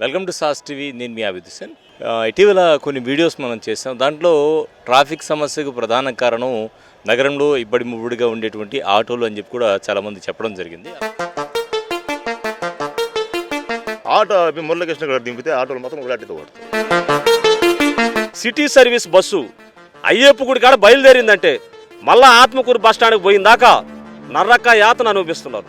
Welcome to sauce TV. నేను మీ అభిదిషన్ ఇటీవల కొన్ని వీడియోస్ మనం చేసాం దాంట్లో ట్రాఫిక్ సమస్యకు ప్రధాన కారణం నగరంలో ఇబ్బడి ముబ్బడిగా ఉండేటువంటి ఆటోలు అని చెప్పి కూడా చాలామంది చెప్పడం జరిగింది. ఆటో మురళకృష్ణ గారు దింపితే ఆటోలు మొత్తం పడుతుంది సిటీ సర్వీస్ బస్సు అయ్యప్ప గుడి కాడ బయలుదేరిందంటే మళ్ళా ఆత్మకూరు బస్ స్టాండ్కి పోయిందాకా నర్రక్క యాతన అనుభవిస్తున్నారు.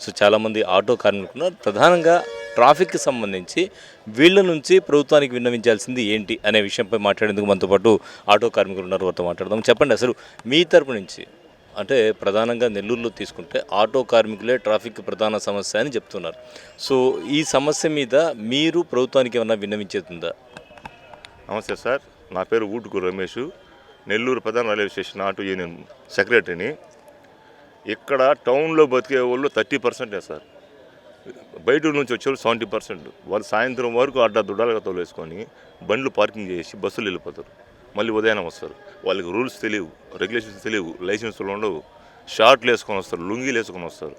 So చాలామంది ఆటో కార్మికులు ఉన్నారు ప్రధానంగా ట్రాఫిక్కి సంబంధించి వీళ్ళ నుంచి ప్రభుత్వానికి విన్నవించాల్సింది ఏంటి అనే విషయంపై మాట్లాడేందుకు మనతో పాటు ఆటో కార్మికులు ఉన్నారు. వారితో మాట్లాడదాం. చెప్పండి అసలు మీ తరపు నుంచి అంటే ప్రధానంగా నెల్లూరులో తీసుకుంటే ఆటో కార్మికులే ట్రాఫిక్ ప్రధాన సమస్య అని చెప్తున్నారు. సో ఈ సమస్య మీద మీరు ప్రభుత్వానికి ఏమన్నా విన్నవించేతుందా నమస్తే సార్. నా పేరు ఊటుకు రమేష్. నెల్లూరు ప్రధాన రైల్వే స్టేషన్ ఆటో యూనియన్ సెక్రటరీని. ఇక్కడ టౌన్లో బతికే వాళ్ళు థర్టీ పర్సెంటే సార్. బయట నుంచి వచ్చేవాళ్ళు సెవెంటీ పర్సెంట్. వాళ్ళు సాయంత్రం వరకు అడ్డా దుడ్డాలుగా తోలేసుకొని బండ్లు పార్కింగ్ చేసి బస్సులు వెళ్ళిపోతారు. మళ్ళీ ఉదయం వస్తారు. వాళ్ళకి రూల్స్ తెలియవు రెగ్యులేషన్స్ తెలియవు లైసెన్సులు ఉండవు. షార్ట్లు వేసుకొని వస్తారు లుంగీలు వేసుకొని వస్తారు.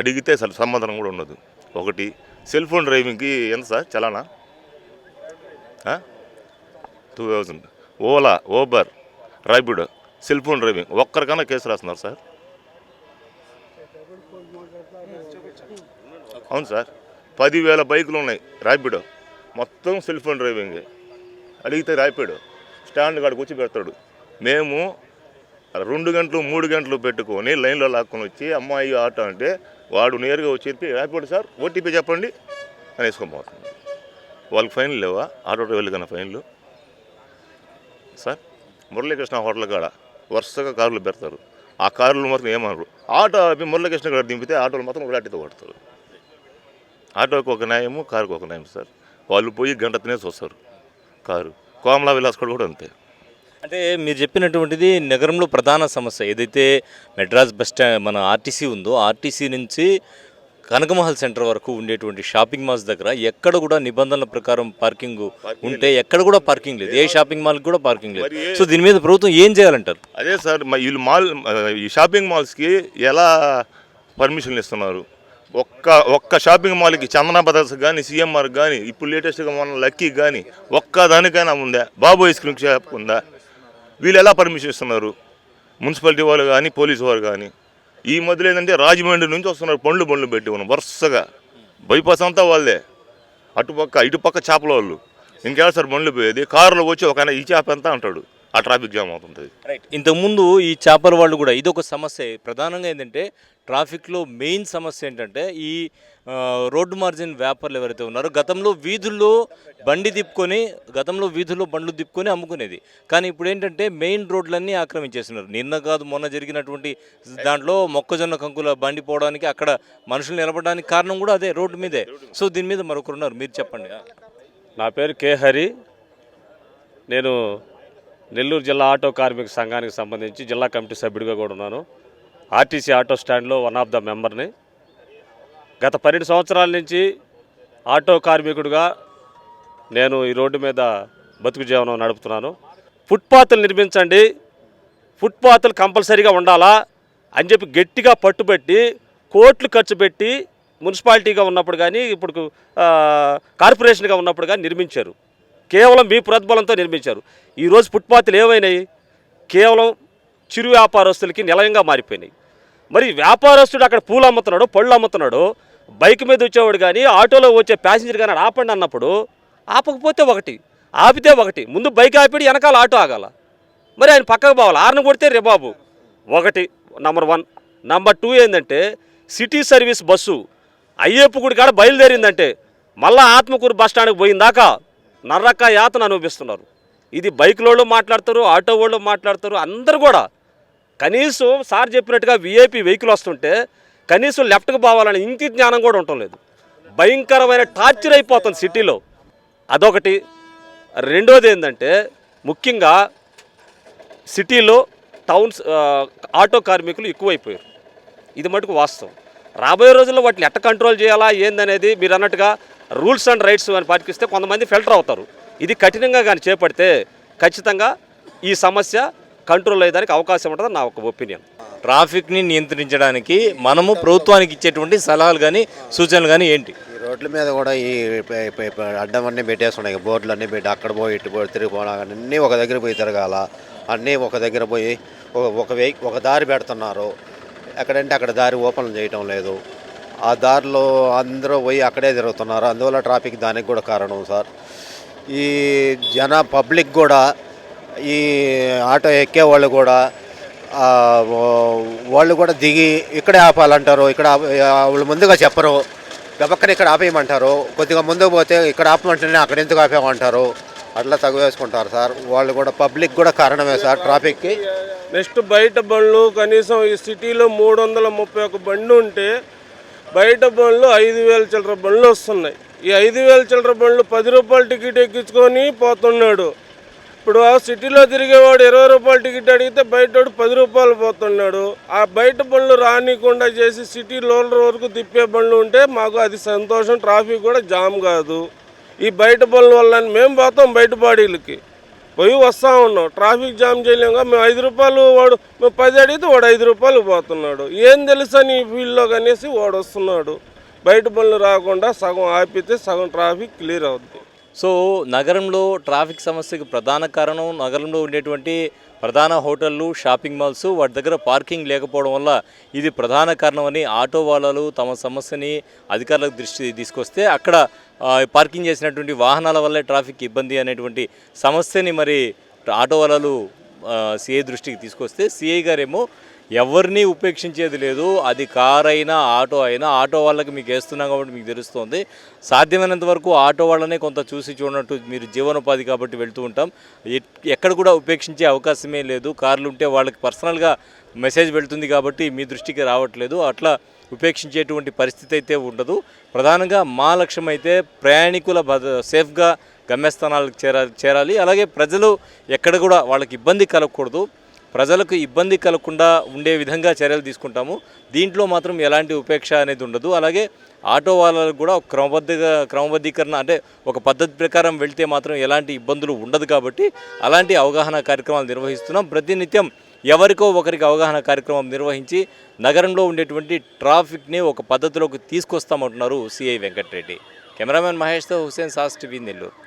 అడిగితే అసలు సమాధానం కూడా ఉండదు. ఒకటి సెల్ ఫోన్ డ్రైవింగ్కి ఎంత sir? చలానా? Two thousand. Ola Uber Rapido cell phone driving ఒక్కరికన్నా case రాస్తున్నారు సార్? అవును సార్. పదివేల బైకులు ఉన్నాయి ర్యాపిడో మొత్తం సెల్ ఫోన్ డ్రైవింగ్. అడిగితే ర్యాపిడో స్టాండ్ కాడికి వచ్చి పెడతాడు. మేము రెండు గంటలు మూడు గంటలు పెట్టుకొని లైన్లో లాక్కొని వచ్చి అమ్మాయి ఆటో అంటే వాడు నేరుగా వచ్చి చెప్పి ర్యాపిడో సార్ ఓటీపీ చెప్పండి. అని వేసుకోబోతుంది వాళ్ళకి ఫైన్లు లేవా? ఆటో డ్రైవర్లు కన్నా ఫైన్లు? సార్ మురళీకృష్ణ హోటల్ కాడ వరుసగా కార్లు పెడతారు. ఆ కార్లు మాత్రం ఏమనరు. ఆటో మురళీకృష్ణ గారు దింపితే ఆటోలు మాత్రం గులాటితో పడతారు ఆటోకి ఒక న్యాయము కారుకి ఒక న్యాయం సార్. వాళ్ళు పోయి గంట తినేసి వస్తారు కారు. కోమలా విలాస్ కూడా కూడా అంతే. అంటే మీరు చెప్పినటువంటిది నగరంలో ప్రధాన సమస్య. ఏదైతే మెడ్రాస్ బస్ స్టాండ్ మన ఆర్టీసీ ఉందో ఆర్టీసీ నుంచి కనకమహల్ సెంటర్ వరకు ఉండేటువంటి షాపింగ్ మాల్స్ దగ్గర ఎక్కడ కూడా నిబంధనల ప్రకారం పార్కింగ్ ఉంటే ఎక్కడ కూడా పార్కింగ్ లేదు. ఏ షాపింగ్ మాల్కి కూడా పార్కింగ్ లేదు. సో దీని మీద ప్రభుత్వం ఏం చేయాలంటారు? అదే సార్ వీళ్ళు మాల్ ఈ షాపింగ్ మాల్స్కి ఎలా పర్మిషన్లు ఇస్తున్నారు? ఒక్క ఒక్క షాపింగ్ మాల్కి చందన బ్రదర్స్ కానీ సిఎంఆర్ కానీ ఇప్పుడు లేటెస్ట్గా మన లక్కీ కానీ ఒక్క దానికైనా ఉందా బాబు ఐస్ క్రీమ్ షాప్ ఉందా వీళ్ళు ఎలా పర్మిషన్ ఇస్తున్నారు? మున్సిపాలిటీ వాళ్ళు కానీ పోలీసు వారు కానీ ఈ మధ్యలో ఏంటంటే రాజమండ్రి నుంచి వస్తున్నారు పండ్లు బండ్లు పెట్టి ఉన్నాం వరుసగా. బైపాస్ అంతా వాళ్ళే అటుపక్క ఇటుపక్క చేపల వాళ్ళు. ఇంకేడా సార్ బండ్లు పోయేది? కారులో వచ్చి ఒక ఈ చేప ఎంత అంటాడు? ఆ ట్రాఫిక్ జామ్ అవుతుంటుంది. రైట్ ఇంతకుముందు ఈ చేపల వాళ్ళు కూడా ఇది ఒక సమస్య. ప్రధానంగా ఏంటంటే ట్రాఫిక్లో మెయిన్ సమస్య ఏంటంటే ఈ రోడ్డు మార్జిన్ వ్యాపారులు ఎవరైతే ఉన్నారో గతంలో వీధుల్లో బండి తిప్పుకొని గతంలో వీధుల్లో బండ్లు తిప్పుకొని అమ్ముకునేది. కానీ ఇప్పుడు ఏంటంటే మెయిన్ రోడ్లన్నీ ఆక్రమించేస్తున్నారు. నిన్న కాదు మొన్న జరిగినటువంటి దాంట్లో మొక్కజొన్న కంకుల బండి పోవడానికి అక్కడ మనుషులు నిలబడడానికి కారణం కూడా అదే రోడ్డు మీదే. సో దీని మీద మరొకరు ఉన్నారు. మీరు చెప్పండి. నా పేరు కే హరి. నేను నెల్లూరు జిల్లా ఆటో కార్మిక సంఘానికి సంబంధించి జిల్లా కమిటీ సభ్యుడిగా కూడా ఉన్నాను. ఆర్టీసీ ఆటో స్టాండ్లో వన్ ఆఫ్ ద మెంబర్ని గత పన్నెండు సంవత్సరాల నుంచి ఆటో కార్మికుడిగా నేను ఈ రోడ్డు మీద బతుకు జీవనం నడుపుతున్నాను. ఫుట్పాత్లు నిర్మించండి. ఫుట్పాత్లు కంపల్సరీగా ఉండాలా అని చెప్పి గట్టిగా పట్టుబెట్టి కోట్లు ఖర్చు పెట్టి మున్సిపాలిటీగా ఉన్నప్పుడు కానీ ఇప్పుడు కార్పొరేషన్గా ఉన్నప్పుడు కానీ నిర్మించారు. కేవలం మీ ప్రోద్బలంతో నిర్మించారు. ఈరోజు ఫుట్పాత్లు ఏమైనాయి? కేవలం చిరు వ్యాపారస్తులకి నిలయంగా మారిపోయినాయి. మరి వ్యాపారస్తుడు అక్కడ పూలు అమ్ముతున్నాడు పళ్ళు అమ్ముతున్నాడు బైక్ మీద వచ్చేవాడు కానీ ఆటోలో వచ్చే ప్యాసింజర్ కానీ ఆడ ఆపండి అన్నప్పుడు ఆపకపోతే ఒకటి ఆపితే ఒకటి ముందు బైక్ ఆపిడి వెనకాల ఆటో ఆగాల. మరి ఆయన పక్కకు పోవాలి ఆరును కొడితే రేబాబు ఒకటి నంబర్ వన్ నంబర్ టూ ఏంటంటే సిటీ సర్వీస్ బస్సు అయ్యప్ప గుడి కాడ బయలుదేరిందంటే మళ్ళా ఆత్మకూరు బస్ స్టాండ్కి పోయిందాకా నర్రక్క యాతను అనుభవిస్తున్నారు. ఇది బైక్లో మాట్లాడతారు ఆటో వాళ్ళు మాట్లాడతారు అందరు కూడా కనీసం సార్ చెప్పినట్టుగా విఐపి వెహికల్ వస్తుంటే కనీసం లెఫ్ట్కి పోవాలని ఇంటి జ్ఞానం కూడా ఉండటం లేదు. భయంకరమైన టార్చర్ అయిపోతుంది సిటీలో. అదొకటి. రెండోది ఏంటంటే ముఖ్యంగా సిటీలో టౌన్స్ ఆటో కార్మికులు ఎక్కువైపోయారు. ఇది మటుకు వాస్తవం. రాబోయే రోజుల్లో వాటిని ఎట్ట కంట్రోల్ చేయాలా ఏందనేది మీరు అన్నట్టుగా రూల్స్ అండ్ రైట్స్ అని పాటిస్తే కొంతమంది ఫిల్టర్ అవుతారు. ఇది కఠినంగా కానీ చేపడితే ఖచ్చితంగా ఈ సమస్య కంట్రోల్ అయ్యేదానికి అవకాశం ఉంటుందని నా ఒక ఒపీనియన్. ట్రాఫిక్ని నియంత్రించడానికి మనము ప్రభుత్వానికి ఇచ్చేటువంటి సలహాలు కానీ సూచనలు కానీ ఏంటి? ఈ రోడ్ల మీద కూడా ఈ అడ్డం అన్నీ పెట్టేస్తున్నాయి. బోర్డులు అన్నీ పెట్టి అక్కడ పోయి ఇటు పోయి తిరిగి పోవడం అన్నీ ఒక దగ్గర పోయి తిరగాల. అన్నీ ఒక దగ్గర పోయి ఒక- ఒక దారి పెడుతున్నారు. ఎక్కడంటే అక్కడ దారి ఓపెన్ చేయటం లేదు. ఆ దారిలో అందరూ పోయి అక్కడే తిరుగుతున్నారు. అందువల్ల ట్రాఫిక్ దానికి కూడా కారణం సార్. ఈ జన పబ్లిక్ కూడా ఈ ఆటో ఎక్కే వాళ్ళు కూడా వాళ్ళు కూడా దిగి ఇక్కడే ఆపాలంటారు ఇక్కడ వాళ్ళు ముందుగా చెప్పరు గబక్కన ఇక్కడ ఆపేయమంటారు కొద్దిగా ముందుకు పోతే ఇక్కడ ఆపమంటేనే అక్కడ ఎందుకు ఆపేయమంటారు అట్లా తగు వేసుకుంటారు సార్. వాళ్ళు కూడా పబ్లిక్ కూడా కారణమే సార్ ట్రాఫిక్కి. నెక్స్ట్ బయట బండ్లు కనీసం ఈ సిటీలో మూడు వందల ముప్పై ఒక బండ్లు ఉంటే బయట బండ్లు ఐదు వేల చిల్లర బండ్లు వస్తున్నాయి. ఈ ఐదు వేల చిల్లర బండ్లు పది రూపాయల టికెట్ ఎక్కించుకొని పోతున్నాడు. ఇప్పుడు ఆ సిటీలో తిరిగేవాడు ఇరవై రూపాయల టికెట్ అడిగితే బయటోడు పది రూపాయలు పోతున్నాడు. ఆ బయట బండ్లు రానికుండా చేసి సిటీ లోలర్ వరకు తిప్పే బండ్లు ఉంటే మాకు అది సంతోషం ట్రాఫిక్ కూడా జామ్ కాదు. ఈ బయట బండ్ల వల్ల మేము పోతాం బయట బాడీలకి పోయి వస్తా ఉన్నాం. ట్రాఫిక్ జామ్ చేయలేముగా మేము ఐదు రూపాయలు వాడు మేము పది అడిగితే వాడు ఐదు రూపాయలు పోతున్నాడు. ఏం తెలుసని ఈ ఫీల్డ్లో కనేసి వాడు వస్తున్నాడు. బయట బండ్లు రాకుండా సగం ఆపితే సగం ట్రాఫిక్ క్లియర్ అవుద్ది. సో నగరంలో ట్రాఫిక్ సమస్యకు ప్రధాన కారణం నగరంలో ఉండేటువంటి ప్రధాన హోటళ్ళు షాపింగ్ మాల్స్ వాటి దగ్గర పార్కింగ్ లేకపోవడం వల్ల ఇది ప్రధాన కారణమని ఆటో వాళ్ళు తమ సమస్యని అధికారులకు దృష్టి తీసుకొస్తే అక్కడ పార్కింగ్ చేసినటువంటి వాహనాల వల్లే ట్రాఫిక్ ఇబ్బంది అనేటువంటి సమస్యని మరి ఆటో వాళ్ళు సిఐ దృష్టికి తీసుకొస్తే సిఐ గారేమో ఎవరిని ఉపేక్షించేది లేదు. అది కార్ అయినా ఆటో అయినా ఆటో వాళ్ళకి మీకు వేస్తున్నాం కాబట్టి మీకు తెలుస్తుంది. సాధ్యమైనంత వరకు ఆటో వాళ్ళనే కొంత చూసి చూడనట్టు మీరు జీవనోపాధి కాబట్టి వెళ్తూ ఉంటాం. ఎక్కడ కూడా ఉపేక్షించే అవకాశమే లేదు. కార్లు ఉంటే వాళ్ళకి పర్సనల్గా మెసేజ్ వెళ్తుంది కాబట్టి మీ దృష్టికి రావట్లేదు. అట్లా ఉపేక్షించేటువంటి పరిస్థితి అయితే ఉండదు. ప్రధానంగా మా లక్ష్యం అయితే ప్రయాణికుల భద్ర సేఫ్గా గమ్యస్థానాలకు చేరాలి చేరాలి. అలాగే ప్రజలు ఎక్కడ కూడా వాళ్ళకి ఇబ్బంది కలగకూడదు. ప్రజలకు ఇబ్బంది కలగకుండా ఉండే విధంగా చర్యలు తీసుకుంటాము. దీంట్లో మాత్రం ఎలాంటి ఉపేక్ష అనేది ఉండదు. అలాగే ఆటో వాళ్ళకు కూడా ఒక క్రమబద్ధగా క్రమబద్ధీకరణ అంటే ఒక పద్ధతి ప్రకారం వెళ్తే మాత్రం ఎలాంటి ఇబ్బందులు ఉండదు కాబట్టి అలాంటి అవగాహన కార్యక్రమాలు నిర్వహిస్తున్నాం. ప్రతినిత్యం ఎవరికో ఒకరికి అవగాహన కార్యక్రమం నిర్వహించి నగరంలో ఉండేటువంటి ట్రాఫిక్ని ఒక పద్ధతిలోకి తీసుకొస్తామంటున్నారు సిఐ వెంకటరెడ్డి. కెమెరామెన్ మహేష్తో హుసేన్ సాస్ టీవీ నెల్లూరు.